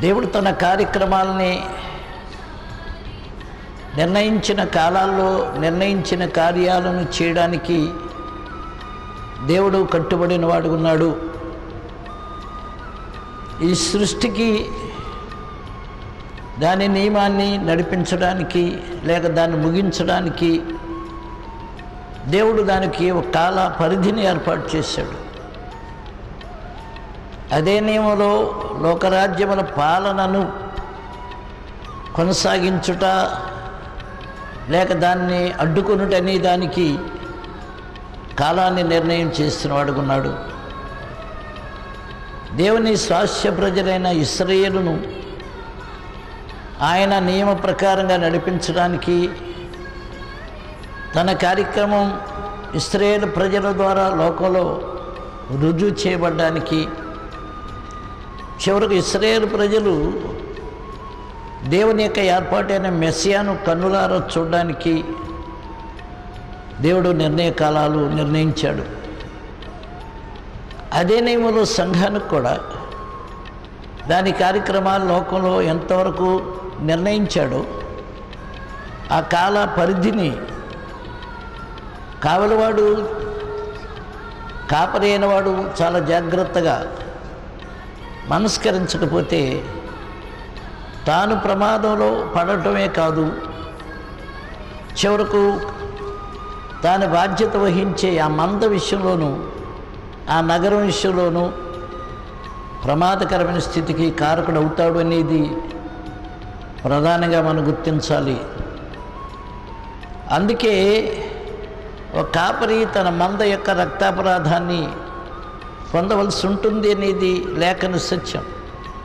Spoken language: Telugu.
దేవుడు తన కార్యక్రమాలని నిర్ణయించిన కాలాల్లో నిర్ణయించిన కార్యాలను చేయడానికి దేవుడు కట్టుబడిన వాడు ఉన్నాడు. ఈ సృష్టికి దాని నియమాన్ని నడిపించడానికి లేక దాన్ని ముగించడానికి దేవుడు దానికి ఒక కాల పరిధిని ఏర్పాటు చేశాడు. అదే నియమంలో లోకరాజ్యముల పాలనను కొనసాగించుట లేక దాన్ని అడ్డుకొనుటని దానికి కాలాన్ని నిర్ణయం చేస్తున్నవాడు ఉన్నాడు దేవుని స్వాస్థ్య ప్రజలైన ఇస్రయేలును ఆయన నియమ ప్రకారంగా నడిపించడానికి తన కార్యక్రమం ఇస్రాయేల్ ప్రజల ద్వారా లోకంలో రుజువు చేయబడ్డానికి చివరకు ఇస్రాయేల్ ప్రజలు దేవుని యొక్క ఏర్పాటైన మెస్సియాను కన్నులారా చూడడానికి దేవుడు నిర్ణయ కాలాలు నిర్ణయించాడు. అదే నియమంలో సంఘానికి కూడా దాని కార్యక్రమాలు లోకంలో ఎంతవరకు నిర్ణయించాడో ఆ కాల పరిధిని కావలివాడు కాపరైన వాడు చాలా జాగ్రత్తగా మనస్కరించకపోతే తాను ప్రమాదంలో పడటమే కాదు. చివరకు తాను బాధ్యత వహించే ఆ మంద విషయంలోనూ ఆ నగరం విషయంలోనూ ప్రమాదకరమైన స్థితికి కారకుడు అవుతాడు అనేది ప్రధానంగా మనం గుర్తించాలి. అందుకే ఒక కాపరి తన మంద యొక్క రక్తాపరాధాన్ని పొందవలసి ఉంటుంది అనేది లేఖన సత్యం.